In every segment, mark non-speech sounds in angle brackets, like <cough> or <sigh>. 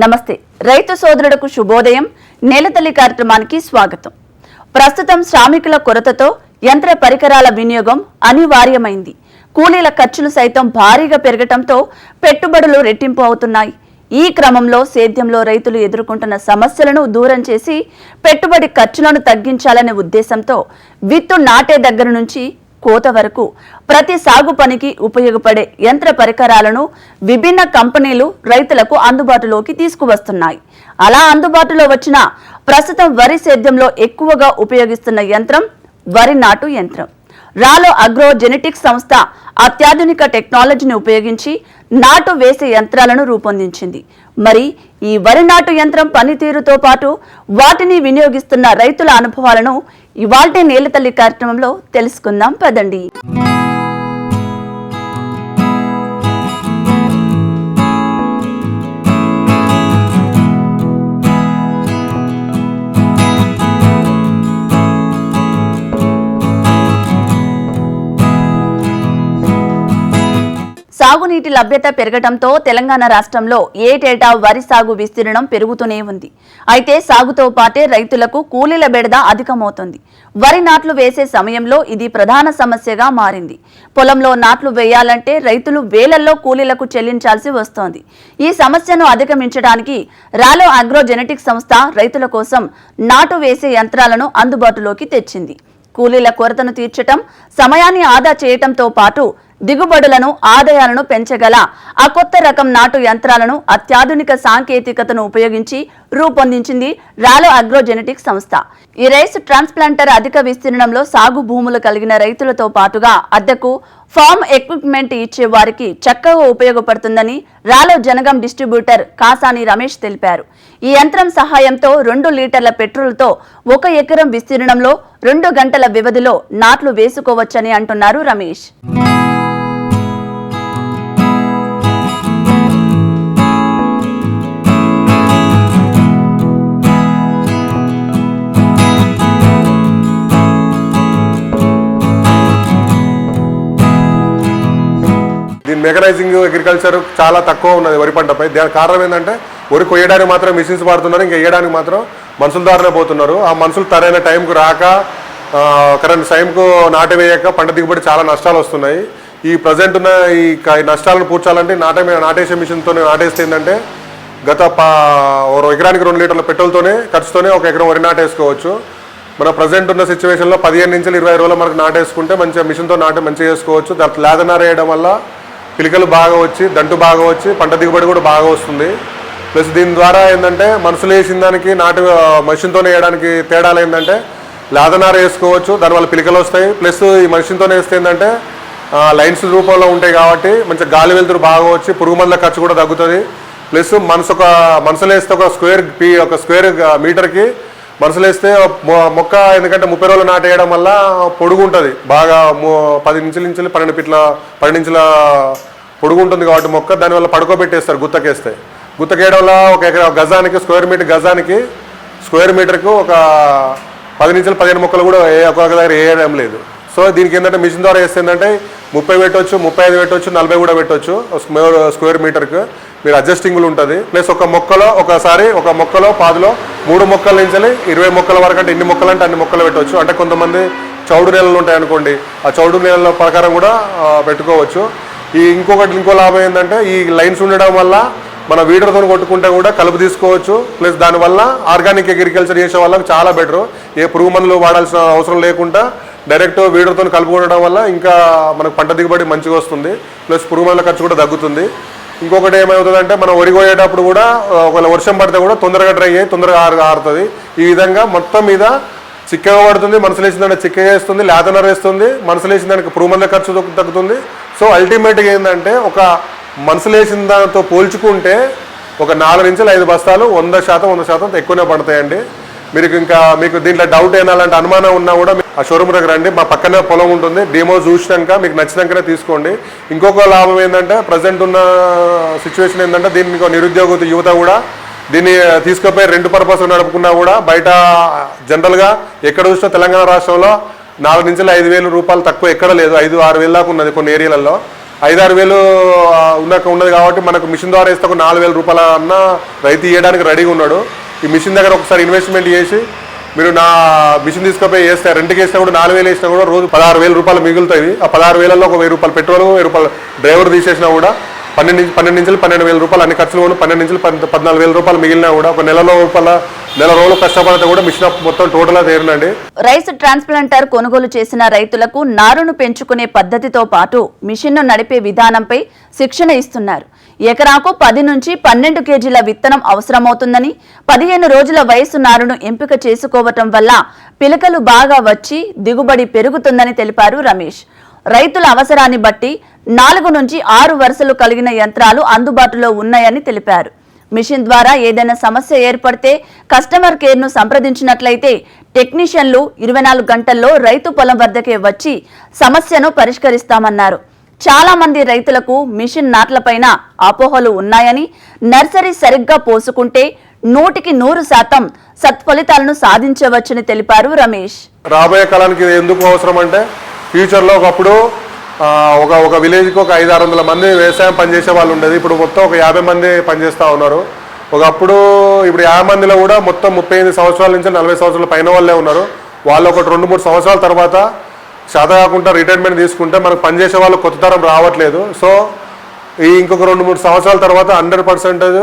నమస్తే. రైతు సోదరులకు శుభోదయం. నేలతల్లి కార్యక్రమానికి స్వాగతం. ప్రస్తుతం శ్రామికుల కొరతతో యంత్ర పరికరాల వినియోగం అనివార్యమైంది. కూలీల ఖర్చులు సైతం భారీగా పెరగటంతో పెట్టుబడులు రెట్టింపు అవుతున్నాయి. ఈ క్రమంలో సేద్యంలో రైతులు ఎదుర్కొంటున్న సమస్యలను దూరం చేసి పెట్టుబడి ఖర్చులను తగ్గించాలనే ఉద్దేశంతో విత్తు నాటే దగ్గర నుంచి కోత వరకు ప్రతి సాగు పనికి ఉపయోగపడే యంత్ర పరికరాలను విభిన్న కంపెనీలు రైతులకు అందుబాటులోకి తీసుకువస్తున్నాయి. అలా అందుబాటులో వచ్చిన ప్రస్తుతం వరి సేద్యంలో ఎక్కువగా ఉపయోగిస్తున్న యంత్రం వరి నాటు యంత్రం. రాలో అగ్రో జెనెటిక్స్ సంస్థ అత్యాధునిక టెక్నాలజీని ఉపయోగించి నాటు వేసే యంత్రాలను రూపొందించింది. మరి ఈ వరి నాటు యంత్రం పనితీరుతో పాటు వాటిని వినియోగిస్తున్న రైతుల అనుభవాలను ఇవాల్టే నేలతల్లి కార్యక్రమంలో తెలుసుకుందాం. పదండి. సాగునీటి లభ్యత పెరగటంతో తెలంగాణ రాష్ట్రంలో ఏటేటా వరి సాగు విస్తీర్ణం పెరుగుతూనే ఉంది. అయితే సాగుతో పాటే రైతులకు కూలీల బెడద అధికమవుతుంది. వరి నాట్లు వేసే సమయంలో ఇది ప్రధాన సమస్యగా మారింది. పొలంలో నాట్లు వేయాలంటే రైతులు వేలల్లో కూలీలకు చెల్లించాల్సి వస్తోంది. ఈ సమస్యను అధిగమించడానికి రాలో అగ్రోజెనెటిక్ సంస్థ రైతుల కోసం నాటు వేసే యంత్రాలను అందుబాటులోకి తెచ్చింది. కూలీల కొరతను తీర్చటం సమయాన్ని ఆదా చేయటంతో పాటు దిగుబడులను ఆదాయాలను పెంచగల ఆ కొత్త రకం నాటు యంత్రాలను అత్యాధునిక సాంకేతికతను ఉపయోగించి రూపొందించింది రాలో అగ్రోజెనెటిక్ సంస్థ. ఈ రైస్ ట్రాన్స్ప్లాంటర్ అధిక విస్తీర్ణంలో సాగు భూములు కలిగిన రైతులతో పాటుగా అద్దెకు ఫార్మ్ ఎక్విప్మెంట్ ఇచ్చే వారికి చక్కగా ఉపయోగపడుతుందని రాలో జనగం డిస్ట్రిబ్యూటర్ కాసాని రమేష్ తెలిపారు. ఈ యంత్రం సహాయంతో రెండు లీటర్ల పెట్రోల్తో ఒక ఎకరం విస్తీర్ణంలో రెండు గంటల వ్యవధిలో నాట్లు వేసుకోవచ్చని అంటున్నారు రమేష్. దీని అగ్రికల్చర్ చాలా తక్కువ ఉన్నది వరి పంటపై. దానికి కారణం ఏంటంటే వరి కొయ్యడానికి మాత్రం మిషన్స్ వాడుతున్నారు ఇంకా వేయడానికి మాత్రం మనుషుల ద్వారానే పోతున్నారు. ఆ మనుషులు తరైన టైంకు రాక కరెంట్ టైంకు నాటు వేయక పంట దిగుబడి చాలా నష్టాలు వస్తున్నాయి. ఈ ప్రజెంట్ ఉన్న ఈ నష్టాలను పూడ్చాలంటే నాటే నాటేసే మిషన్తో నాటేస్తే ఏంటంటే గత పా ఎకరానికి రెండు లీటర్ల పెట్రోల్తోనే ఖర్చుతోనే ఒక ఎకరం వరి నాటేసుకోవచ్చు. మన ప్రజెంట్ ఉన్న సిచ్యువేషన్లో పదిహేను నుంచి ఇరవై రోజులు మనకు నాటేసుకుంటే మంచిగా మిషన్తో నాటే మంచిగా చేసుకోవచ్చు. దాంట్లో లేదనార వేయడం వల్ల పిలికలు బాగా వచ్చి దంటు బాగా వచ్చి పంట దిగుబడి కూడా బాగా వస్తుంది. ప్లస్ దీని ద్వారా ఏంటంటే మనుషులు వేసిన దానికి నాటు మషిన్తో వేయడానికి తేడాలు ఏంటంటే లాదనార వేసుకోవచ్చు దానివల్ల పిలికలు వస్తాయి. ప్లస్ ఈ మషిన్తో వేస్తే ఏంటంటే లైన్స్ రూపంలో ఉంటాయి కాబట్టి మంచిగా గాలి వెలుతురు బాగా వచ్చి పురుగు మందుల ఖర్చు కూడా తగ్గుతుంది. ప్లస్ మనసు ఒక మనసులో వేస్తే ఒక స్క్వేర్ పీ ఒక స్క్వేర్ మీటర్కి మనుషులు వేస్తే మొ- మొక్క ఎందుకంటే ముప్పై రోజులు నాటేయడం వల్ల పొడుగు ఉంటుంది బాగా పది ఇంచుల నుంచి పన్నెండు ఫీట్ల పన్నెండు ఇంచుల పొడుగు ఉంటుంది కాబట్టి మొక్క దానివల్ల పడుకోబెట్టేస్తారు గుత్తకేస్తే. గుత్తకేయడం వల్ల ఒక ఎకరా గజానికి స్క్వేర్ మీటర్ గజానికి స్క్వేర్ మీటర్కు ఒక పది నుంచి పదిహేను మొక్కలు కూడా ఏ ఒక్కొక్క దగ్గర వేయడం లేదు. సో దీనికి ఏంటంటే మిషన్ ద్వారా వేస్తే ఏంటంటే ముప్పై పెట్టవచ్చు ముప్పై ఐదు పెట్టవచ్చు నలభై కూడా పెట్టవచ్చు స్క్వేర్ స్క్వేర్ మీటర్కి. మీరు అడ్జస్టింగ్లు ఉంటుంది. ప్లస్ ఒక మొక్కలో ఒకసారి ఒక మొక్కలో పాదులో మూడు మొక్కల నుంచి ఇరవై మొక్కల వరకు అంటే ఎన్ని మొక్కలు అంటే అన్ని మొక్కలు పెట్టవచ్చు అంటే కొంతమంది చౌడు నేలలు ఉంటాయి అనుకోండి ఆ చౌడు నేలల ప్రకారం కూడా పెట్టుకోవచ్చు. ఈ ఇంకొకటి ఇంకో లాభం ఏంటంటే ఈ లైన్స్ ఉండడం వల్ల మన వీడర్తో కొట్టుకుంటే కూడా కలుపు తీసుకోవచ్చు. ప్లస్ దానివల్ల ఆర్గానిక్ అగ్రికల్చర్ చేసే వాళ్ళకి చాలా బెటర్. ఏ పురుగు మందులు వాడాల్సిన అవసరం లేకుండా డైరెక్ట్ వీడర్తో కలుపుకోవడం వల్ల ఇంకా మనకు పంట దిగుబడి మంచిగా వస్తుంది. ప్లస్ పురుగు మందుల ఖర్చు కూడా తగ్గుతుంది. ఇంకొకటి ఏమవుతుందంటే మనం వరి కోయేటప్పుడు కూడా ఒకవేళ వర్షం పడితే కూడా తొందరగా డ్రై అయ్యి తొందరగా ఆరుతుంది. ఈ విధంగా మొత్తం మీద చిక్కగా పడుతుంది మనసులు వేసిన దానికి చిక్కగా వేస్తుంది లేతనర వేస్తుంది మనసులు వేసిన దానికి పురుగు మందుల ఖర్చు తగ్గుతుంది. సో అల్టిమేట్గా ఏంటంటే ఒక మనసులు వేసిన దానితో పోల్చుకుంటే ఒక నాలుగు నుంచి ఐదు బస్తాలు వంద శాతం వంద శాతం ఎక్కువనే పడతాయండి. మీరు ఇంకా మీకు దీంట్లో డౌట్ ఏనాలంటే అనుమానం ఉన్నా కూడా ఆ షోరూమ్ దగ్గర రండి. మా పక్కనే పొలం ఉంటుంది. డెమో చూసినాక మీకు నచ్చినాకనే తీసుకోండి. ఇంకొక లాభం ఏంటంటే ప్రజెంట్ ఉన్న సిచ్యువేషన్ ఏంటంటే దీన్ని ఇంకో నిరుద్యోగ యువత కూడా దీన్ని తీసుకుపోయి రెండు పర్పస్ నడుపుకున్నా కూడా బయట జనరల్గా ఎక్కడ చూసినా తెలంగాణ రాష్ట్రంలో నాలుగు నుంచి ఐదు వేల రూపాయలు తక్కువ ఎక్కడ లేదు. ఐదు ఆరు వేల దాకా ఉన్నది కొన్ని ఏరియాలలో. ఐదారు వేలు ఆ, ఉన్న ఉన్నది కాబట్టి మనకు మిషన్ ద్వారా ఇస్తే ఒక నాలుగు వేల రూపాయల అన్న రైతు ఇవ్వడానికి రెడీగా ఉన్నాడు. ఈ మిషన్ దగ్గర ఒకసారి ఇన్వెస్ట్మెంట్ చేసి మీరు నా మిషన్ తీసుకుపోయి వేస్తే రెంట్కి వేసినా కూడా నాలుగు వేలు వేసినా కూడా రోజు పదహారు వేల రూపాయలు మిగులుతాయి. ఆ పదహారు వేలలో ఒక వెయ్యి రూపాయలు పెట్రోల్ వెయ్యి రూపాయలు డ్రైవర్ తీసేసినా కూడా పన్నెండు నుంచి పన్నెండు నుంచి పన్నెండు వేల రూపాయలు అన్ని ఖర్చులు కూడా పన్నెండు నుంచి పద్నాలుగు వేల రూపాయలు మిగిలినా కూడా ఒక నెలలో రూపాయల నెల రోజులు కష్టపడితే కూడా మిషన్ మొత్తం టోటల్ తీరండి రైస్ ట్రాన్స్ప్లాంటర్ కొనుగోలు చేసిన రైతులకు నారును పెంచుకునే పద్ధతితో పాటు మిషన్ను నడిపే విధానంపై శిక్షణ ఇస్తున్నారు. ఎకరాకు పది నుంచి పన్నెండు కేజీల విత్తనం అవసరమవుతుందని పదిహేను రోజుల వయసు నారును ఎంపిక చేసుకోవటం వల్ల పిలకలు బాగా వచ్చి దిగుబడి పెరుగుతుందని తెలిపారు రమేష్. రైతుల అవసరాన్ని బట్టి నాలుగు నుంచి ఆరు వరుసలు కలిగిన యంత్రాలు అందుబాటులో ఉన్నాయని తెలిపారు. మిషన్ ద్వారా ఏదైనా సమస్య ఏర్పడితే కస్టమర్ కేర్ను సంప్రదించినట్లయితే టెక్నీషియన్లు ఇరవై నాలుగు గంటల్లో రైతు పొలం వద్దకే వచ్చి సమస్యను పరిష్కరిస్తామన్నారు. చాలా మంది రైతులకు మిషన్ నాట్లపైన అపోహలు ఉన్నాయని నర్సరీ సరిగ్గా పోసుకుంటే నూటికి నూరు శాతం సత్ఫలితాలను సాధించవచ్చని తెలిపారు రమేష్. రాబోయే కాలానికి ఎందుకు అవసరం అంటే ఫ్యూచర్లో ఒకప్పుడు ఒక ఒక విలేజ్కి ఒక ఐదు ఆరు వందల మంది వ్యవసాయం పనిచేసే వాళ్ళు ఉండేది. ఇప్పుడు మొత్తం ఒక యాభై మంది పనిచేస్తూ ఉన్నారు. ఒకప్పుడు ఇప్పుడు యాభై మందిలో కూడా మొత్తం ముప్పై సంవత్సరాల నుంచి నలభై సంవత్సరాల పైన వాళ్ళే ఉన్నారు. వాళ్ళు ఒక రెండు మూడు సంవత్సరాల తర్వాత చేత కాకుండా రిటైర్మెంట్ తీసుకుంటే మనకు పనిచేసే వాళ్ళు కొత్త తరం రావట్లేదు. సో ఈ ఇంకొక రెండు మూడు సంవత్సరాల తర్వాత హండ్రెడ్ పర్సెంటేజ్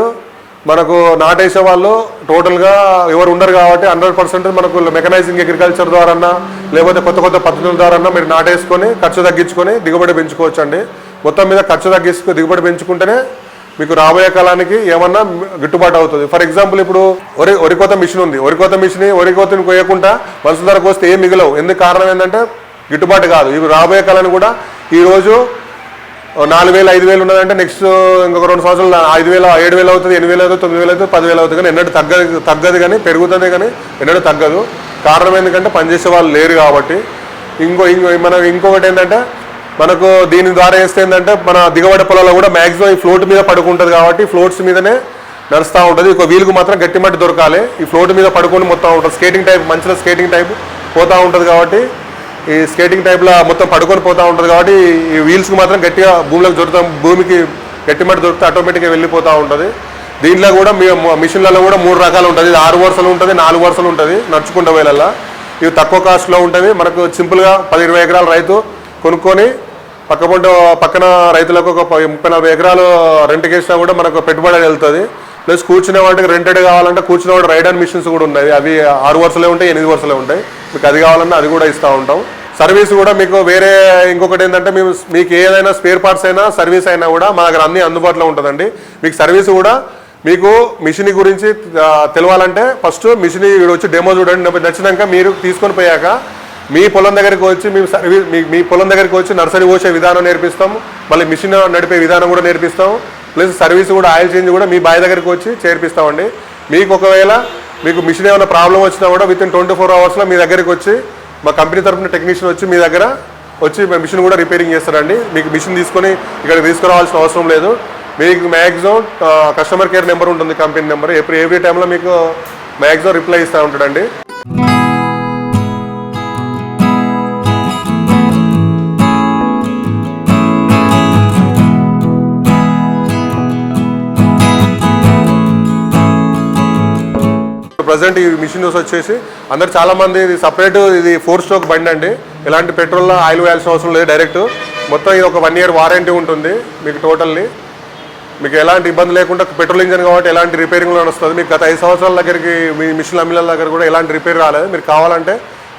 మనకు నాటేసే వాళ్ళు టోటల్గా ఎవరు ఉండరు కాబట్టి హండ్రెడ్ పర్సెంటేజ్ మనకు మెకనైజింగ్ అగ్రికల్చర్ ద్వారా లేకపోతే కొత్త కొత్త పద్ధతుల ద్వారా మీరు నాటేసుకొని ఖర్చు తగ్గించుకొని దిగుబడి పెంచుకోవచ్చు అండి మొత్తం మీద ఖర్చు తగ్గించుకు దిగుబడి పెంచుకుంటేనే మీకు రాబోయే కాలానికి ఏమన్నా గిట్టుబాటు అవుతుంది. ఫర్ ఎగ్జాంపుల్ ఇప్పుడు వరి వరికోత మిషన్ ఉంది. వరికోత మిషన్ వరికోతని కోయకుండా మనుషుల ధరకు వస్తే ఏం మిగలవు. ఎందుకు కారణం ఏంటంటే గిట్టుబాటు కాదు. ఇవి రాబోయే కళను కూడా ఈరోజు నాలుగు వేలు ఐదు వేలు ఉన్నదంటే నెక్స్ట్ ఇంకొక రెండు సంవత్సరాలు ఐదు వేల ఏడు వేలు అవుతుంది ఎనిమిది వేలు అవుతుంది తొమ్మిది వేలు అవుతుంది పదివేలు అవుతుంది. కానీ ఎన్నడూ తగ్గదు తగ్గదు కానీ పెరుగుతుంది కానీ ఎన్నడూ తగ్గదు. కారణం ఎందుకంటే పనిచేసే వాళ్ళు లేరు కాబట్టి. ఇంకో ఇంకో మనం ఇంకొకటి ఏంటంటే మనకు దీని ద్వారా వేస్తే ఏంటంటే మన దిగబడి పొలాల్లో కూడా మ్యాక్సిమం ఈ ఫ్లోట్ మీద పడుకుంటుంది కాబట్టి ఫ్లోట్స్ మీదనే నడుస్తూ ఉంటుంది. ఒక వీలుకు మాత్రం గట్టి మట్టి దొరకాలి. ఈ ఫ్లోట్ మీద పడుకొని మొత్తం ఉంటుంది. స్కేటింగ్ టైప్ మంచిగా స్కేటింగ్ టైప్ పోతూ ఉంటుంది కాబట్టి ఈ స్కేటింగ్ టైప్లో మొత్తం పడుకొని పోతూ ఉంటుంది కాబట్టి ఈ వీల్స్కి మాత్రం గట్టిగా భూమిలోకి దొరుకుతాం. భూమికి గట్టి మట్టి దొరికితే ఆటోమేటిక్గా వెళ్ళిపోతూ ఉంటుంది. దీంట్లో కూడా మీ మిషన్లలో కూడా మూడు రకాలు ఉంటుంది. ఇది ఆరు వరుసలు ఉంటుంది నాలుగు వరుసలు ఉంటుంది నడుచుకుంటూ వేలల్లో ఇవి తక్కువ కాస్ట్లో ఉంటుంది. మనకు సింపుల్గా పది ఇరవై ఎకరాల రైతు కొనుక్కొని పక్కపొంట పక్కన రైతులకు ఒక ముప్పై నలభై ఎకరాలు రెంట్కి వేసినా కూడా మనకు పెట్టుబడి వెళ్తుంది. ప్లస్ కూర్చునే వాటికి రెంటెడ్ కావాలంటే కూర్చునే వాడు రైడ్ అండ్ మిషన్స్ కూడా ఉన్నాయి. అవి ఆరు వరుసలే ఉంటాయి ఎనిమిది వరుసలే ఉంటాయి. మీకు అది కావాలన్నా అది కూడా ఇస్తూ ఉంటాం. సర్వీస్ కూడా మీకు వేరే ఇంకొకటి ఏంటంటే మేము మీకు ఏదైనా స్పేర్ పార్ట్స్ అయినా సర్వీస్ అయినా కూడా మా దగ్గర అన్ని అందుబాటులో ఉంటుందండి. మీకు సర్వీస్ కూడా మీకు మిషన్ గురించి తెలవాలంటే ఫస్ట్ మిషన్ ఇక్కడ వచ్చి డెమో చూడండి. నచ్చినాక మీరు తీసుకొని పోయాక మీ పొలం దగ్గరికి వచ్చి మేము సర్వీస్ మీ మీ పొలం దగ్గరికి వచ్చి నర్సరీ పోసే విధానం నేర్పిస్తాం. మళ్ళీ మిషన్ నడిపే విధానం కూడా నేర్పిస్తాం. ప్లస్ సర్వీస్ కూడా ఆయిల్ చేంజ్ కూడా మీ బాయ్ దగ్గరికి వచ్చి చేర్పిస్తామండి. మీకు ఒకవేళ మీకు మిషన్ ఏమైనా ప్రాబ్లం వచ్చినా కూడా విత్ ఇన్ ట్వంటీ ఫోర్ అవర్స్లో మీ దగ్గరికి వచ్చి మా కంపెనీ తరఫున టెక్నీషియన్ వచ్చి మీ దగ్గర వచ్చి మిషన్ కూడా రిపేరింగ్ చేస్తారండి. మీకు మిషన్ తీసుకొని ఇక్కడ తీసుకురావాల్సిన అవసరం లేదు. మీకు మ్యాక్సిమం కస్టమర్ కేర్ నెంబర్ ఉంటుంది కంపెనీ నెంబర్ ఎప్పుడు ఎవ్రీ టైంలో మీకు మ్యాక్సిమం రిప్లై ఇస్తూ ఉంటాడండి. ప్రజెంట్ ఈ మిషన్ వచ్చేసి అందరు చాలామంది ఇది సపరేట్ ఇది ఫోర్ స్ట్రోక్ బండి అండి. ఎలాంటి పెట్రోల్ ఆయిల్ వేయాల్సిన అవసరం లేదు డైరెక్ట్ మొత్తం ఇది ఒక వన్ ఇయర్ వారంటీ ఉంటుంది మీకు టోటల్లీ మీకు ఎలాంటి ఇబ్బంది లేకుండా పెట్రోల్ ఇంజన్ కాబట్టి ఎలాంటి రిపేరింగ్ వస్తుంది. మీకు గత ఐదు సంవత్సరాల దగ్గరికి మీ మిషన్ అమ్మిల దగ్గర కూడా ఎలాంటి రిపేర్ రాలేదు. మీరు కావాలంటే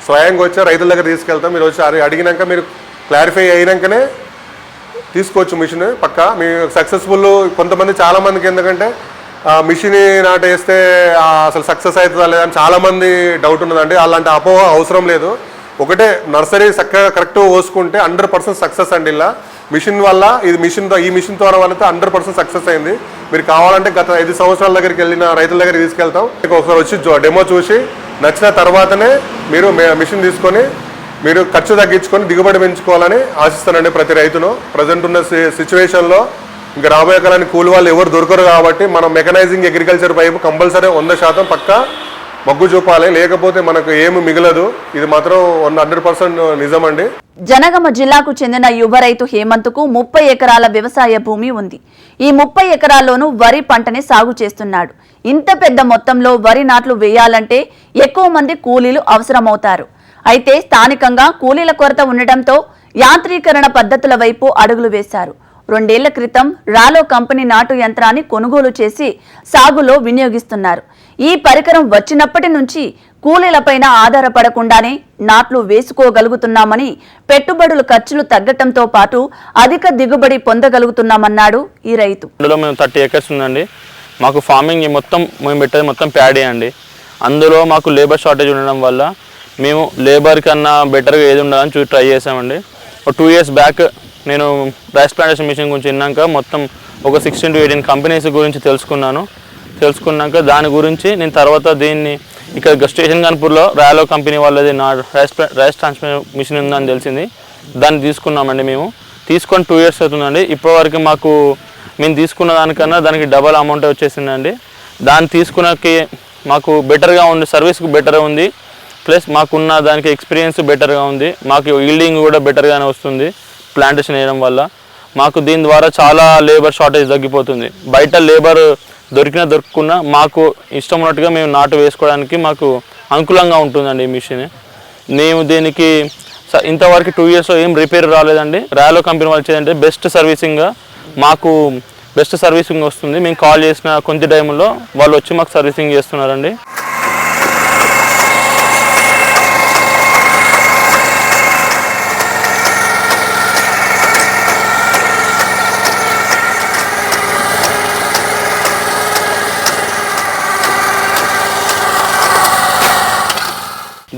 స్వయంగా వచ్చి రైతుల దగ్గర తీసుకెళ్తాం. మీరు వచ్చి అడిగినాక మీరు క్లారిఫై అయినాకనే తీసుకోవచ్చు మిషన్ పక్క. మీ సక్సెస్ఫుల్ కొంతమంది చాలామందికి ఎందుకంటే మిషన్ నాటేస్తే అసలు సక్సెస్ అవుతుందా లేదా అని చాలామంది డౌట్ ఉన్నదండి. అలాంటి అపోహ అవసరం లేదు. ఒకటే నర్సరీ చక్కగా కరెక్ట్ పోసుకుంటే హండ్రెడ్ పర్సెంట్ సక్సెస్ అండి ఇలా. మిషన్ వల్ల ఇది మిషన్ ఈ మిషన్ ద్వారా వల్ల హండ్రెడ్ పర్సెంట్ సక్సెస్ అయింది. మీరు కావాలంటే గత ఐదు సంవత్సరాల దగ్గరికి వెళ్ళిన రైతుల దగ్గరికి తీసుకెళ్తాం. ఒకసారి వచ్చి డెమో చూసి నచ్చిన తర్వాతనే మీరు మిషన్ తీసుకొని మీరు ఖర్చు తగ్గించుకొని దిగుబడి పెంచుకోవాలని ఆశిస్తానండి ప్రతి రైతును. ప్రజెంట్ ఉన్న సిచ్యువేషన్లో ఇంకా రాబోయే కాలానికి కూలి వాళ్ళు ఎవరు దొరకరు కాబట్టి మనం మెకనైజింగ్ అగ్రికల్చర్ వైపు కంపల్సరీ వంద శాతం పక్క మగ్గు చూపాలి. లేకపోతే మనకు ఏమి మిగలదు. ఇది మాత్రం వన్ హండ్రెడ్ పర్సెంట్ నిజమండి. జనగమ జిల్లాకు చెందిన యువ రైతు హేమంత్కు ముప్పై ఎకరాల వ్యవసాయ భూమి ఉంది. ఈ ముప్పై ఎకరాల్లోనూ వరి పంటని సాగు చేస్తున్నాడు. ఇంత పెద్ద మొత్తంలో వరి నాట్లు వేయాలంటే ఎక్కువ మంది కూలీలు అవసరమవుతారు. అయితే స్థానికంగా కూలీల కొరత ఉండటంతో యాంత్రీకరణ పద్ధతుల వైపు అడుగులు వేశారు. రెండేళ్ళ క్రితం రాలో కంపెనీ నాటు యంత్రాన్ని కొనుగోలు చేసి సాగులో వినియోగిస్తున్నారు. ఈ పరికరం వచ్చినప్పటి నుంచి కూలీలపైన ఆధారపడకుండానే నాట్లు వేసుకోగలుగుతున్నామని పెట్టుబడుల ఖర్చులు తగ్గటంతో పాటు అధిక దిగుబడి పొందగలుగుతున్నామన్నాడు ఈ రైతు. మేము థర్టీ ఏకర్స్ ఉందండి. మాకు ఫార్మింగ్ మొత్తం మేము పెట్టేది మొత్తం ప్యాడీ అండి. అందులో మాకు లేబర్ షార్టేజ్ ఉండడం వల్ల మేము లేబర్ కన్నా బెటర్గా ఏది ఉండాలని చూ ట్రై చేసామండి. ఒక టూ ఇయర్స్ బ్యాక్ నేను రైస్ ప్లాంటేషన్ మిషన్ గురించి విన్నాక మొత్తం ఒక సిక్స్టీన్ టు ఎయిటీన్ కంపెనీస్ గురించి తెలుసుకున్నాను. తెలుసుకున్నాక దాని గురించి నేను తర్వాత దీన్ని ఇక్కడ స్టేషన్ కాన్పూర్లో రాయలో కంపెనీ వాళ్ళది నా రైస్ రైస్ ట్రాన్స్ఫర్ మిషన్ ఉందని తెలిసింది. దాన్ని తీసుకున్నామండి మేము. తీసుకొని టూ ఇయర్స్ అవుతుందండి. ఇప్పటివరకు మాకు మేము తీసుకున్న దానికన్నా దానికి డబల్ అమౌంట్ వచ్చేసిందండి. దాన్ని తీసుకున్నకి మాకు బెటర్గా ఉంది సర్వీస్కి బెటర్ ఉంది. ప్లస్ మాకున్న దానికి ఎక్స్పీరియన్స్ బెటర్గా ఉంది. మాకు ఈల్డింగ్ కూడా బెటర్గానే వస్తుంది. ప్లాంటేషన్ వేయడం వల్ల మాకు దీని ద్వారా చాలా లేబర్ షార్టేజ్ తగ్గిపోతుంది. బయట లేబర్ దొరికినా దొరకకున్నా మాకు ఇష్టం ఉన్నట్టుగా మేము నాటు వేసుకోవడానికి మాకు అనుకూలంగా ఉంటుందండి ఈ మిషన్. మేము దీనికి స- ఇంతవరకు టూ ఇయర్స్లో ఏం రిపేర్ రాలేదండి. రాయలో కంపెనీ వాళ్ళు చేయంటే బెస్ట్ సర్వీసింగ్గా మాకు బెస్ట్ సర్వీసింగ్ వస్తుంది. మేము కాల్ చేసిన కొంత టైంలో వాళ్ళు వచ్చి మాకు సర్వీసింగ్ చేస్తున్నారండి.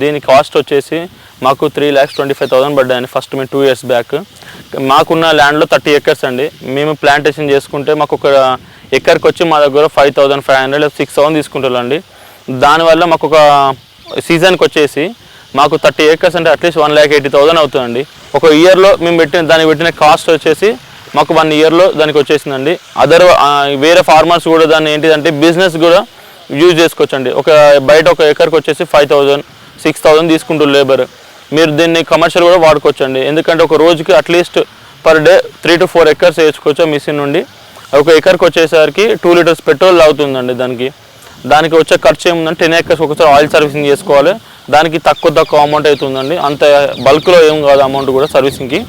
దీని కాస్ట్ వచ్చేసి మాకు three lakhs twenty five thousand పడ్డాయని first మేము టూ ఇయర్స్ బ్యాక్ మాకున్న ల్యాండ్లో థర్టీ ఎకర్స్ అండి. మేము ప్లాంటేషన్ చేసుకుంటే మాకు ఒక ఎకర్కి వచ్చి మా దగ్గర five thousand five hundred six thousand తీసుకుంటారండి దానివల్ల మాకు ఒక సీజన్కి వచ్చేసి మాకు థర్టీ ఏకర్స్ అంటే at least one lakh eighty thousand అవుతుందండి. ఒక ఇయర్లో మేము పెట్టిన దానికి పెట్టిన కాస్ట్ వచ్చేసి మాకు వన్ ఇయర్లో దానికి వచ్చేసిందండి. అదర్ వేరే ఫార్మర్స్ కూడా దాన్ని ఏంటిదంటే బిజినెస్ కూడా యూజ్ చేసుకోవచ్చండి. ఒక బయట ఒక ఎకర్కి వచ్చేసి ఫైవ్ థౌజండ్ సిక్స్ థౌజండ్ తీసుకుంటారు లేబర్ మీరు దీన్ని కమర్షియల్ కూడా వాడుకోవచ్చండి. ఎందుకంటే ఒక రోజుకి at least per day three to four acres వేసుకోవచ్చు మిషన్ నుండి. ఒక ఎకర్కి వచ్చేసరికి టూ లీటర్స్ పెట్రోల్ అవుతుందండి దానికి. దానికి వచ్చే ఖర్చు ఏముందంటే టెన్ ఎకర్స్ ఒకసారి ఆయిల్ సర్వీసింగ్ చేసుకోవాలి. దానికి తక్కువ తక్కువ అమౌంట్ అవుతుందండి. అంత బల్క్లో ఏం కాదు అమౌంట్ కూడా సర్వీసింగ్కి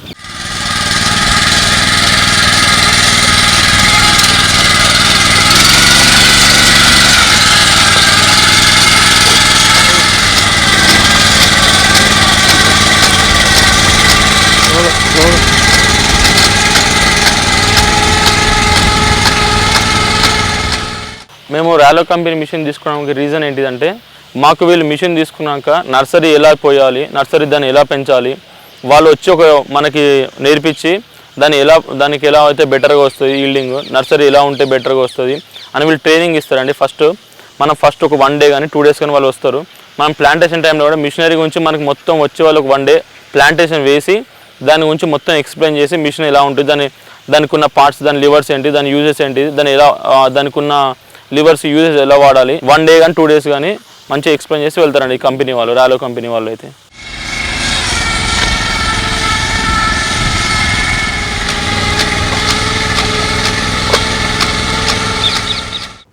మేము రాలో కంపెనీ మిషన్ తీసుకోవడానికి రీజన్ ఏంటిదంటే మాకు వీళ్ళు మిషన్ తీసుకున్నాక నర్సరీ ఎలా పోయాలి నర్సరీ దాన్ని ఎలా పెంచాలి వాళ్ళు వచ్చి ఒక మనకి నేర్పించి దాన్ని ఎలా దానికి ఎలా అయితే బెటర్గా వస్తుంది ఈల్డింగ్ నర్సరీ ఎలా ఉంటే బెటర్గా వస్తుంది అని వీళ్ళు ట్రైనింగ్ ఇస్తారండి. ఫస్ట్ మనం ఫస్ట్ ఒక వన్ డే కానీ టూ డేస్ కానీ వాళ్ళు వస్తారు. మనం ప్లాంటేషన్ టైంలో కూడా మిషనరీ గురించి మనకి మొత్తం వచ్చే వాళ్ళకి వన్ డే ప్లాంటేషన్ వేసి దాని గురించి మొత్తం ఎక్స్ప్లెయిన్ చేసి మిషన్ ఎలా ఉంటుంది దాని దానికి ఉన్న పార్ట్స్ దాని లివర్స్ ఏంటి దాని యూజెస్ ఏంటి దాని ఎలా దానికి ఉన్న లివర్స్ యూజెస్ ఎలా వాడాలి? వన్ డే కానీ టూ డేస్ కానీ మంచిగా ఎక్స్ప్లెయిన్ చేసి వెళ్తారండి ఈ కంపెనీ వాళ్ళు రాలో కంపెనీ వాళ్ళు అయితే.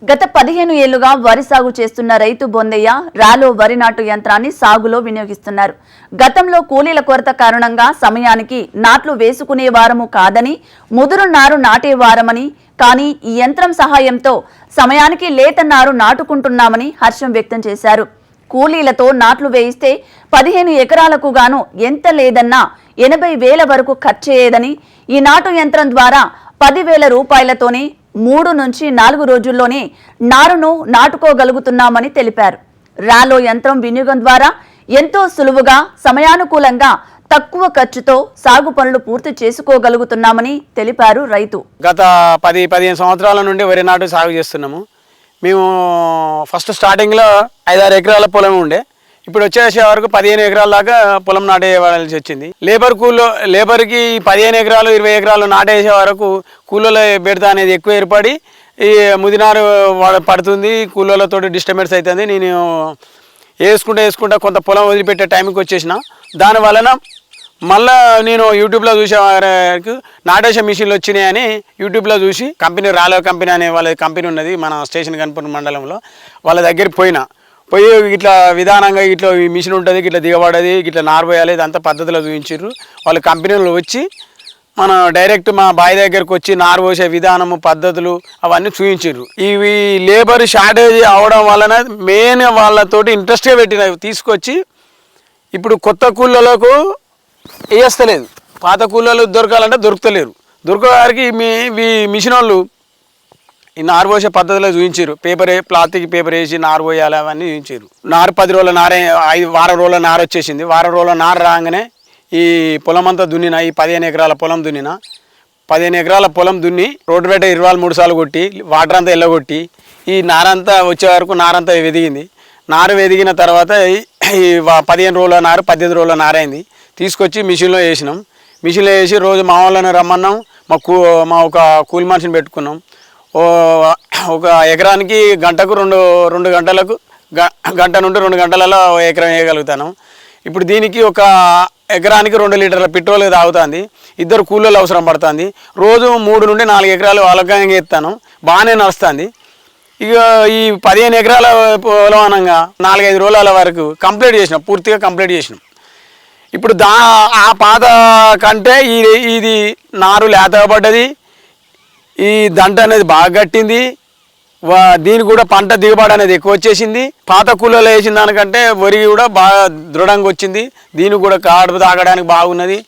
గత పదిహేను ఏళ్ళుగా వరి సాగు చేస్తున్న రైతు బొందయ్య రాలో వరి నాటు యంత్రాన్ని సాగులో వినియోగిస్తున్నారు. గతంలో కూలీల కొరత కారణంగా సమయానికి నాట్లు వేసుకునే వారము కాదని ముదురు నారు నాటే వారమని కానీ ఈ యంత్రం సహాయంతో సమయానికి లేత నారు నాటుకుంటున్నామని హర్షం వ్యక్తం చేశారు. కూలీలతో నాట్లు వేయిస్తే పదిహేను ఎకరాలకు గాను ఎంత లేదన్నా ఎనభై వేల వరకు ఖర్చయ్యేదని ఈ నాటు యంత్రం ద్వారా పదివేల రూపాయలతోనే మూడు నుంచి నాలుగు రోజుల్లోనే నారును నాటుకోగలుగుతున్నామని తెలిపారు. రాలో యంత్రం వినియోగం ద్వారా ఎంతో సులువుగా సమయానుకూలంగా తక్కువ ఖర్చుతో సాగు పనులు పూర్తి చేసుకోగలుగుతున్నామని తెలిపారు రైతు. గత పది పదిహేను సంవత్సరాల నుండి వరి నాటు సాగు చేస్తున్నాము. మేము ఫస్ట్ స్టార్టింగ్లో ఐదారు ఎకరాల పొలం ఉండే. ఇప్పుడు వచ్చేసే వరకు పదిహేను ఎకరాల దాకా పొలం నాటేయవలసి వచ్చింది. లేబర్ కూలో లేబర్కి పదిహేను ఎకరాలు ఇరవై ఎకరాలు నాటేసే వరకు కూలీల బెడత అనేది ఎక్కువ ఏర్పడి ఈ ముదినారు పడుతుంది కూలీలతో డిస్టర్బెన్స్ అవుతుంది నేను వేసుకుంటా వేసుకుంటా కొంత పొలం వదిలిపెట్టే టైంకి వచ్చేసిన. దాని వలన మళ్ళా నేను యూట్యూబ్లో చూసే వరకు నాటేష మిషన్లు వచ్చినాయని యూట్యూబ్లో చూసి కంపెనీ రాలో కంపెనీ అనే వాళ్ళ కంపెనీ ఉన్నది మన స్టేషన్ కనుపూర్ మండలంలో. వాళ్ళ దగ్గరికి పోయినా. పోయి ఇట్లా విధానంగా ఇట్లా ఈ మిషన్ ఉంటుంది ఇట్లా దిగబడది ఇట్లా నారబోయాలి ఇదంతా పద్ధతిలో చూపించారు వాళ్ళ కంపెనీలు వచ్చి మనం డైరెక్ట్ మా బావి దగ్గరకు వచ్చి నారు పోసే విధానము పద్ధతులు అవన్నీ చూపించారు ఇవి లేబర్ షార్టేజ్ అవడం వలన మెయిన్ వాళ్ళతోటి ఇంట్రెస్ట్గా పెట్టిన తీసుకొచ్చి ఇప్పుడు కొత్త కూళ్ళలకు వేస్తలేదు పాత కూలీలు దొరకాలంటే దొరుకుతలేరు. దొరకడానికి మీ మీ మిషన్ వాళ్ళు ఈ నారు పోసే పద్ధతిలో చూపించారు పేపర్ ప్లాస్టిక్ పేపర్ వేసి నారు పోయాలి అవన్నీ చూపించారు నారు పది రోజుల నారే ఐదు వారం రోజుల నారు వచ్చేసింది. వారం రోజుల నారు రాగానే ఈ పొలం అంతా దున్నిన ఈ పదిహేను ఎకరాల పొలం దున్నిన పదిహేను ఎకరాల పొలం దున్ని రోడ్డు బెట్ట ఇరవై మూడు సార్లు కొట్టి వాటర్ అంతా ఎల్లగొట్టి ఈ నారంతా వచ్చే వరకు నారంతా వెదిగింది. నారు వెదిగిన తర్వాత ఈ- పదిహేను రోజుల నారు పద్దెనిమిది రోజుల నారైంది తీసుకొచ్చి మిషన్లో వేసినాం. మిషన్లో వేసి రోజు మా వాళ్ళని రమ్మన్నాం. మా కూ మా ఒక కూలి మనిషిని పెట్టుకున్నాం. ఒక ఎకరానికి గంటకు రెండు రెండు గంటలకు గ- గంట నుండి రెండు గంటలలో ఎకరం వేయగలుగుతాను. ఇప్పుడు దీనికి ఒక ఎకరానికి రెండు లీటర్ల పెట్రోల్ తాగుతుంది. ఇద్దరు కూలీలు అవసరం పడుతుంది. రోజు మూడు నుండి నాలుగు ఎకరాలు అలకంగా ఎత్తాను. బాగానే నడుస్తుంది. ఇక ఈ పదిహేను ఎకరాల పొలం అనగా నాలుగైదు రోజుల వరకు కంప్లీట్ చేసినాం. పూర్తిగా కంప్లీట్ చేసినాం. ఇప్పుడు దా ఆ పాత కంటే ఈ ఇది నారు లేతపడ్డది ఈ దంట అనేది బాగా కట్టింది. దీని కూడా పంట దిగుబడి అనేది ఎక్కువ వచ్చేసింది. పాత కూలలో వేసిన దానికంటే వరి కూడా బాగా దృఢంగా వచ్చింది. దీని కూడా కాడు తాగడానికి బాగున్నది.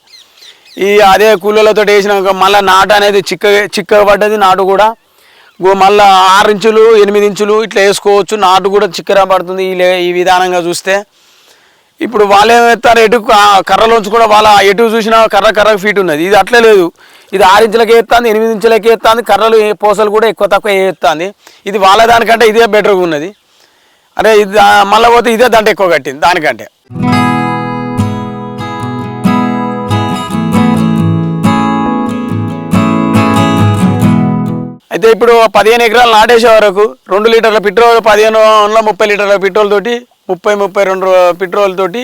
ఈ అదే కూలలతో వేసినాక మళ్ళీ నాటు అనేది చిక్క చిక్కగా పడ్డది నాటు కూడా. మళ్ళీ ఆరు ఇంచులు ఎనిమిది ఇంచులు ఇట్లా వేసుకోవచ్చు. నాటు కూడా చిక్కగా పడుతుంది ఈ లే- ఈ విధానంగా చూస్తే. ఇప్పుడు వాళ్ళు ఏమేస్తారు ఎటు కర్రలోంచి కూడా వాళ్ళ ఎటు చూసినా కర్ర కర్ర ఫీట్ ఉన్నది. ఇది అట్లే లేదు. ఇది ఆరు ఇంచులకి ఎత్తాంది ఎనిమిది ఇంచులకే ఎత్తాంది కర్రలు పోసలు పూసలు కూడా ఎక్కువ తక్కువ ఎత్తాంది. ఇది వాళ్ళ దానికంటే ఇదే బెటర్గా ఉన్నది. అరే ఇది మళ్ళీ మళ్ళా పోతే ఇదే దంట ఎక్కువ కట్టింది దానికంటే. అయితే ఇప్పుడు పదిహేను ఎకరాలు నాటేసే వరకు రెండు లీటర్ల పెట్రోల్ పదిహేను వందల ముప్పై లీటర్ల పెట్రోల్ తోటి ముప్పై ముప్పై రెండు రో- పెట్రోల్ తోటి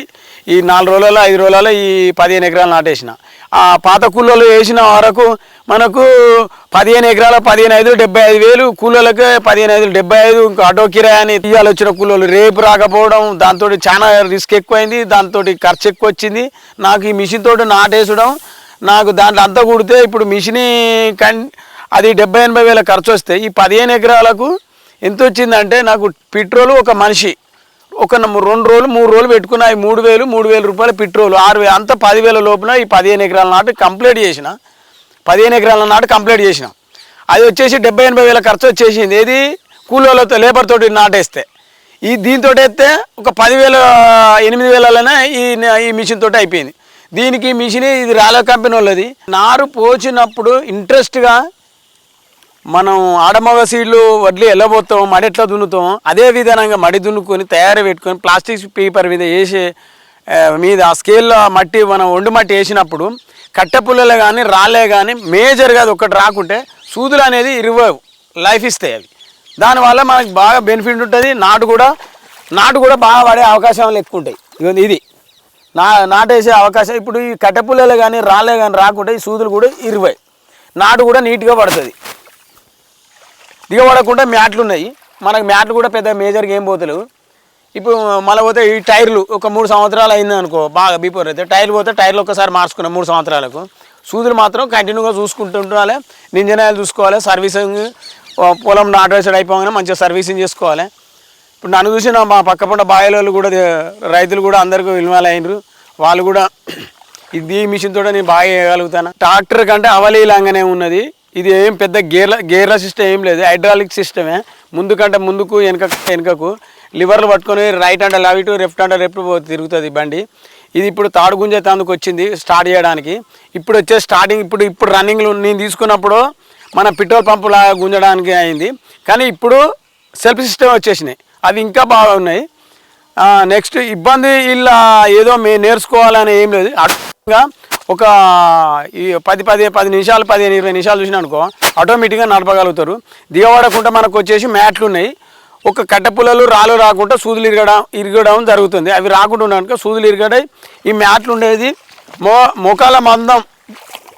ఈ నాలుగు రోజులలో ఐదు రోజులలో ఈ పదిహేను ఎకరాలు నాటేసిన. ఆ పాత కూలీలు వేసిన వరకు మనకు పదిహేను ఎకరాల పదిహేను ఐదు డెబ్బై ఐదు వేలు కూలీలకు పదిహేను ఐదు డెబ్బై ఐదు ఇంకా ఆటో కిరాయని తీయాలి వచ్చిన కూలీలు రేపు రాకపోవడం దాంతో చాలా రిస్క్ ఎక్కువైంది దాంతో ఖర్చు ఎక్కువ వచ్చింది. నాకు ఈ మిషన్ తోటి నాటేసడం నాకు దాంట్లో అంతా కుడితే ఇప్పుడు మిషన్ కన్ అది డెబ్బై ఎనభై వేల ఖర్చు వస్తే ఈ పదిహేను ఎకరాలకు ఎంత వచ్చిందంటే నాకు పెట్రోల్ ఒక మనిషి ఒక రెండు రోజులు మూడు రోజులు పెట్టుకున్న ఈ మూడు వేలు మూడు వేల రూపాయల పెట్రోల్ ఆరు వేలు అంతా పదివేల లోపున ఈ పదిహేను ఎకరాల నాటు కంప్లీట్ చేసిన. పదిహేను ఎకరాల నాటు కంప్లీట్ చేసిన. అది వచ్చేసి డెబ్బై ఎనభై వేల ఖర్చు వచ్చేసింది. ఏది? కూలీలతో లేబర్ తోటి నాటేస్తే. ఈ దీంతో వేస్తే ఒక పదివేల ఎనిమిది వేలలోనే ఈ ఈ మిషన్ తోటి అయిపోయింది. దీనికి మిషన్ ఇది రాలో కంపెనీ వాళ్ళది నారు పోచినప్పుడు ఇంట్రెస్ట్గా మనం ఆడమగ సీడ్లు వడ్లు వెళ్ళబోతాం మడి ఎట్లా దున్నుతాం అదే విధానంగా మడి దున్నుకొని తయారు పెట్టుకొని ప్లాస్టిక్ పేపర్ మీద వేసి మీద ఆ స్కేల్లో మట్టి మనం ఒండు మట్టి వేసినప్పుడు కట్టెపుల్లలు కానీ రాళ్ళే కానీ మేజర్గా అది ఒకటి రాకుంటే సూదులు అనేది ఇరవై లైఫ్ ఇస్తాయి అవి. దానివల్ల మనకి బాగా బెనిఫిట్ ఉంటుంది. నాటు కూడా నాటు కూడా బాగా పడే అవకాశాలు ఎక్కువ ఉంటాయి. ఇది. నా నాటేసే అవకాశం ఇప్పుడు ఈ కట్టెపుల్లలు కానీ రాళ్ళే కానీ రాకుంటే ఈ సూదులు కూడా ఇరవై నాటు కూడా నీట్గా పడుతుంది. దిగబడకుండా మ్యాట్లు ఉన్నాయి. మనకు మ్యాట్లు కూడా పెద్ద మేజర్గా ఏం పోతలేవు. ఇప్పుడు మళ్ళీ పోతే ఈ టైర్లు ఒక మూడు సంవత్సరాలు అయింది అనుకో బాగా బిఫోర్ అయితే టైర్లు పోతే టైర్లు ఒకసారి మార్చుకున్నాం మూడు సంవత్సరాలకు. సూదులు మాత్రం కంటిన్యూగా చూసుకుంటుండాలి ఇంజనాయిలు చూసుకోవాలి సర్వీసింగ్ పొలం నాటేసాడు అయిపోగానే మంచిగా సర్వీసింగ్ చేసుకోవాలి. ఇప్పుడు నన్ను చూసిన మా పక్క పంట బాయిలోళ్ళు కూడా రైతులు కూడా అందరికీ ఇన్వాల్వ్ అయినరు. వాళ్ళు కూడా <clears throat> ఇది మిషన్తో మిషన్ తోట నేను బాగా వేయగలుగుతాను ట్రాక్టర్ కంటే అవలీలంగానే ఉన్నది. ఇది ఏం పెద్ద గేర్ల గేర్ల సిస్టమ్ ఏం లేదు. హైడ్రాలిక్ సిస్టమే ముందు కంటే ముందుకు వెనక వెనకకు లివర్లు పట్టుకొని రైట్ అంటే లెఫ్ట్ లెఫ్ట్ అండ్ లెఫ్ట్ తిరుగుతుంది బండి. ఇది ఇప్పుడు తాడు గుంజే తందుకు వచ్చింది స్టార్ట్ చేయడానికి. ఇప్పుడు వచ్చే స్టార్టింగ్ ఇప్పుడు ఇప్పుడు రన్నింగ్లు నేను తీసుకున్నప్పుడు మన పెట్రోల్ పంపులాగా గుంజడానికి అయింది. కానీ ఇప్పుడు సెల్ఫ్ సిస్టమ్ వచ్చేసినాయి. అవి ఇంకా బాగున్నాయి నెక్స్ట్ ఇబ్బంది ఇలా ఏదో మేము నేర్చుకోవాలని ఏం లేదు. ఒక ఈ పది పది పది నిమిషాలు పదిహేను ఇరవై నిమిషాలు చూసినా అనుకో ఆటోమేటిక్గా నడపగలుగుతారు. దిగబడకుండా మనకు వచ్చేసి మ్యాట్లు ఉన్నాయి. ఒక కట్టపుల్లలు రాళ్ళు రాకుండా సూదులు ఇరగడం ఇరగడం జరుగుతుంది. అవి రాకుండా ఉండడానికి సూదులు ఇరగడాయి ఈ మ్యాట్లు ఉండేది మో మోకాల మందం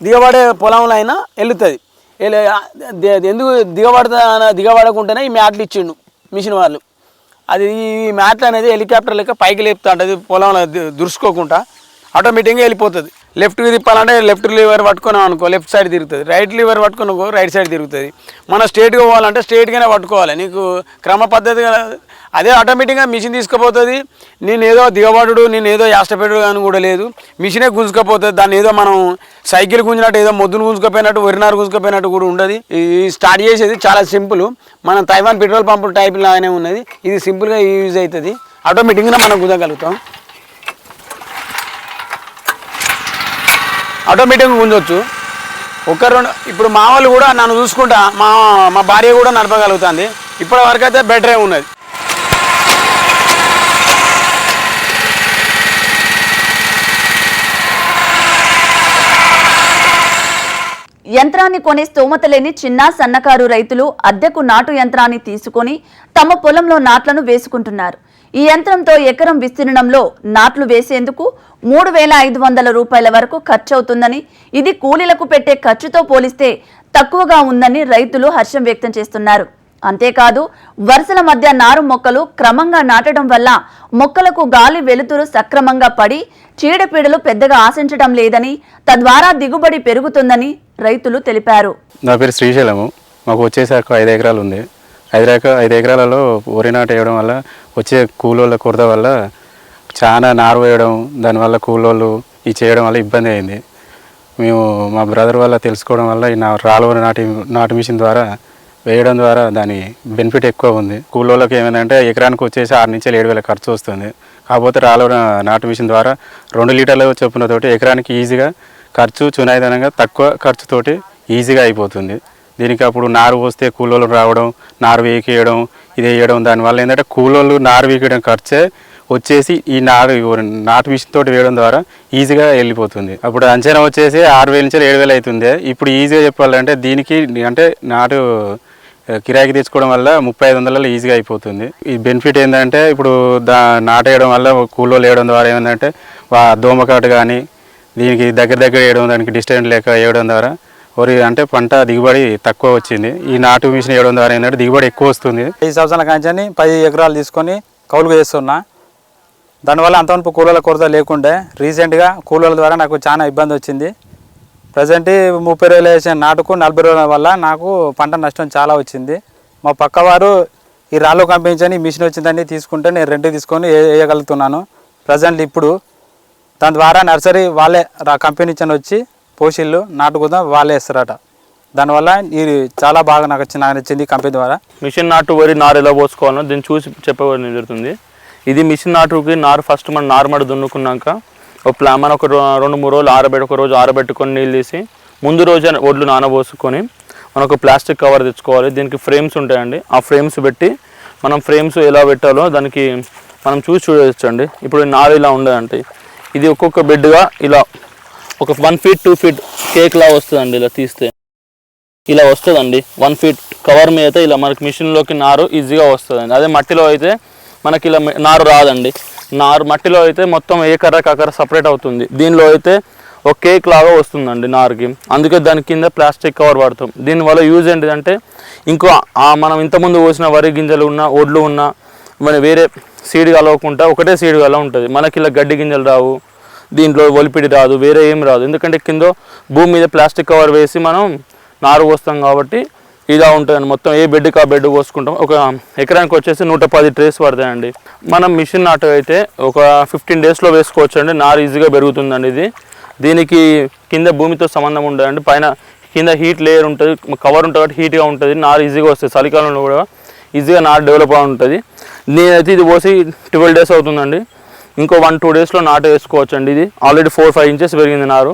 దిగబడే పొలంలో అయినా వెళ్తుంది ఎందుకు దిగబడతా దిగబడకుండానే ఈ మ్యాట్లు ఇచ్చిండు మిషన్ వాళ్ళు. అది ఈ మ్యాట్ అనేది హెలికాప్టర్ లెక్క పైకి లేపుతా ఉంటుంది పొలంలో దురుచుకోకుండా. ఆటోమేటిక్గా వెళ్ళిపోతుంది. లెఫ్ట్కి తిప్పాలంటే లెఫ్ట్ లివర్ పట్టుకున్నాం అనుకో లెఫ్ట్ సైడ్ తిరుగుతుంది. రైట్ లివర్ పట్టుకున్నాకో రైట్ సైడ్ తిరుగుతుంది. మనం స్ట్రేట్గా పోవాలంటే స్ట్రేట్గానే పట్టుకోవాలి. నీకు క్రమ పద్ధతిగా అదే ఆటోమేటిక్గా మిషన్ తీసుకుపోతుంది. నేను ఏదో దిగబడు నేను ఏదో యాష్టపెడు అని కూడా లేదు. మిషనే గుంజుకపోతుంది. దాన్ని ఏదో మనం సైకిల్ గుంజినట్టు ఏదో మొద్దును గుంజుకపోయినట్టు వరినారు గుంజుకపోయినట్టు కూడా ఉండదు. ఈ స్టార్ట్ చేసేది చాలా సింపుల్. మనం తైవాన్ పెట్రోల్ పంపు టైప్ లాగానే ఉన్నది. ఇది సింపుల్గా యూజ్ అవుతుంది. ఆటోమేటిక్గా మనం గుంజగలుగుతాం. ఆటోమేటిక్గా గుంజొచ్చు. ఒక రెండు ఇప్పుడు మా వాళ్ళు కూడా నన్ను చూసుకుంటా మా మా భార్య కూడా నడపగలుగుతుంది. ఇప్పటి వరకు అయితే బెటరే ఉన్నది. యంత్రాన్ని కొనే స్తోమత లేని చిన్న సన్నకారు రైతులు అద్దెకు నాటు యంత్రాన్ని తీసుకొని తమ పొలంలో నాట్లను వేసుకుంటున్నారు. ఈ యంత్రంతో ఎకరం విస్తీర్ణంలో నాట్లు వేసేందుకు మూడు వేల ఐదు వందల రూపాయల వరకు ఖర్చవుతుందని ఇది కూలీలకు పెట్టే ఖర్చుతో పోలిస్తే తక్కువగా ఉందని రైతులు హర్షం వ్యక్తం చేస్తున్నారు. అంతేకాదు వరుసల మధ్య నారు మొక్కలు క్రమంగా నాటడం వల్ల మొక్కలకు గాలి వెలుతురు సక్రమంగా పడి చీడపీడలు పెద్దగా ఆశించడం లేదని తద్వారా దిగుబడి పెరుగుతుందని రైతులు తెలిపారు. నా పేరు శ్రీశైలము. మాకు వచ్చేసాక ఐదు ఎకరాలు ఉంది. ఐదు ఐదు ఎకరాలలో వరి నాటు వేయడం వల్ల వచ్చే కూలోళ్ళ కొరత వల్ల చాలా నారు వేయడం దానివల్ల కూలోళ్ళు ఇది చేయడం వల్ల ఇబ్బంది అయింది. మేము మా బ్రదర్ వల్ల తెలుసుకోవడం వల్ల ఈ నా రాళ్ళ నాటి నాటు మిషన్ ద్వారా వేయడం ద్వారా దాని బెనిఫిట్ ఎక్కువ ఉంది. కూలోళ్ళకి ఏమైందంటే ఎకరానికి వచ్చేసి ఆరు నుంచి ఏడు వేల ఖర్చు వస్తుంది. కాకపోతే రాళ్ళ నాటు మిషన్ ద్వారా రెండు లీటర్ల చొప్పున తోటి ఎకరానికి ఈజీగా ఖర్చు చునాయిదనంగా తక్కువ ఖర్చుతోటి ఈజీగా అయిపోతుంది. దీనికి అప్పుడు నారు పోస్తే కూలోళ్ళు రావడం నారు వేకేయడం ఇది వేయడం దానివల్ల ఏంటంటే కూలోళ్ళు నారు వేకేయడం ఖర్చే వచ్చేసి ఈ నారు నాటు మిషన్ తోటి వేయడం ద్వారా ఈజీగా వెళ్ళిపోతుంది. అప్పుడు అంచనా వచ్చేసి ఆరు వేల నుంచి ఏడు వేలు అవుతుంది. ఇప్పుడు ఈజీగా చెప్పాలంటే దీనికి అంటే నాటు కిరాయికి తెచ్చుకోవడం వల్ల ముప్పై ఐదు వందలలో ఈజీగా అయిపోతుంది. ఈ బెనిఫిట్ ఏంటంటే ఇప్పుడు దా నాటేయడం వల్ల కూలోళ్ళు వేయడం ద్వారా ఏంటంటే దోమకాటు కానీ దీనికి దగ్గర దగ్గర వేయడం దానికి డిస్టెన్స్ లేక వేయడం ద్వారా వరి అంటే పంట దిగుబడి తక్కువ వచ్చింది. ఈ నాటు మిషన్ వేయడం ద్వారా ఏంటంటే దిగుబడి ఎక్కువ వస్తుంది. ఐదు సంవత్సరాల కాంచని పది ఎకరాలు తీసుకొని కౌలుకు చేస్తున్నా. దానివల్ల అంతవరకు కూలీల కొరత లేకుండే. రీసెంట్గా కూలీల ద్వారా నాకు చాలా ఇబ్బంది వచ్చింది. ప్రజెంట్ ముప్పై రోజులు వేసిన నాటుకు నలభై రోజుల వల్ల నాకు పంట నష్టం చాలా వచ్చింది. మా పక్కవారు ఈ రాళ్ళు కంపించని మిషన్ వచ్చిందని తీసుకుంటే నేను రెంట్ తీసుకొని వేయగలుగుతున్నాను. ప్రజెంట్ ఇప్పుడు దాని ద్వారా నర్సరీ వాళ్ళే కంపెనీ ఇచ్చిన వచ్చి పోషిళ్ళు నాటుకుందాం వాళ్ళే ఇస్తారట దానివల్ల ఇది చాలా బాగా నాకు వచ్చి నాకు నచ్చింది ఈ కంపెనీ ద్వారా. మిషన్ నాటు వరి నారు ఎలా పోసుకోవాలో దీన్ని చూసి చెప్పబడి జరుగుతుంది. ఇది మిషన్ నాటుకి నారు ఫస్ట్ మనం నారుమడి దున్నుకున్నాక ఒక ప్లా మనం ఒక రెండు మూడు రోజులు ఆరబెట్టి ఒక రోజు ఆరబెట్టుకొని నీళ్ళు తీసి ముందు రోజు ఒడ్లు నానబోసుకొని మనం ఒక ప్లాస్టిక్ కవర్ తెచ్చుకోవాలి. దీనికి ఫ్రేమ్స్ ఉంటాయండి. ఆ ఫ్రేమ్స్ పెట్టి మనం ఫ్రేమ్స్ ఎలా పెట్టాలో దానికి మనం చూసి చూడవచ్చండి ఇప్పుడు నారు ఇలా ఉండదండి ఇది ఒక్కొక్క బెడ్గా ఇలా ఒక one feet two feet cake లా వస్తుందండి ఇలా తీస్తే. ఇలా వస్తుందండి. వన్ ఫీట్ కవర్ మీద అయితే ఇలా మనకి మిషన్లోకి నారు ఈజీగా వస్తుందండి. అదే మట్టిలో అయితే మనకి ఇలా నారు రాదండి. నారు మట్టిలో అయితే మొత్తం ఏ కర్ర కర్ర సపరేట్ అవుతుంది. దీనిలో అయితే ఒక కేక్ లాగా వస్తుందండి నారుకి. అందుకే దాని కింద ప్లాస్టిక్ కవర్ పడతాం దీనివల్ల యూజ్ ఏంటిదంటే ఇంకో మనం ఇంతకుముందు పోసిన వరి గింజలు ఉన్న ఒడ్లు ఉన్న మన వేరే సీడ్ కలవకుండా ఒకటే సీడ్ కల ఉంటుంది. మనకి ఇలా గడ్డి గింజలు రావు. దీంట్లో ఒలిపిడి రాదు వేరే ఏం రాదు. ఎందుకంటే కింద భూమి మీద ప్లాస్టిక్ కవర్ వేసి మనం నారు పోస్తాం కాబట్టి ఇలా ఉంటుంది మొత్తం ఏ బెడ్కి ఆ బెడ్ పోసుకుంటాం. ఒక ఎకరానికి వచ్చేసి నూట పది ట్రేస్ పడతాయండి. మనం మిషన్ నాటు అయితే ఒక ఫిఫ్టీన్ డేస్లో వేసుకోవచ్చు అండి నారు ఈజీగా పెరుగుతుందండి ఇది. దీనికి కింద భూమితో సంబంధం ఉండదండి. పైన కింద హీట్ లేయర్ ఉంటుంది. కవర్ ఉంటుంది కాబట్టి హీట్గా ఉంటుంది. నారు ఈజీగా వస్తుంది. చలికాలంలో కూడా ఈజీగా నారు డెవలప్ ఉంటుంది. నేనైతే ఇది పోసి ట్వెల్వ్ డేస్ అవుతుందండి. ఇంకో వన్ టూ డేస్లో నాటు వేసుకోవచ్చు అండి ఇది. ఆల్రెడీ ఫోర్ ఫైవ్ ఇంచెస్ పెరిగింది నారు.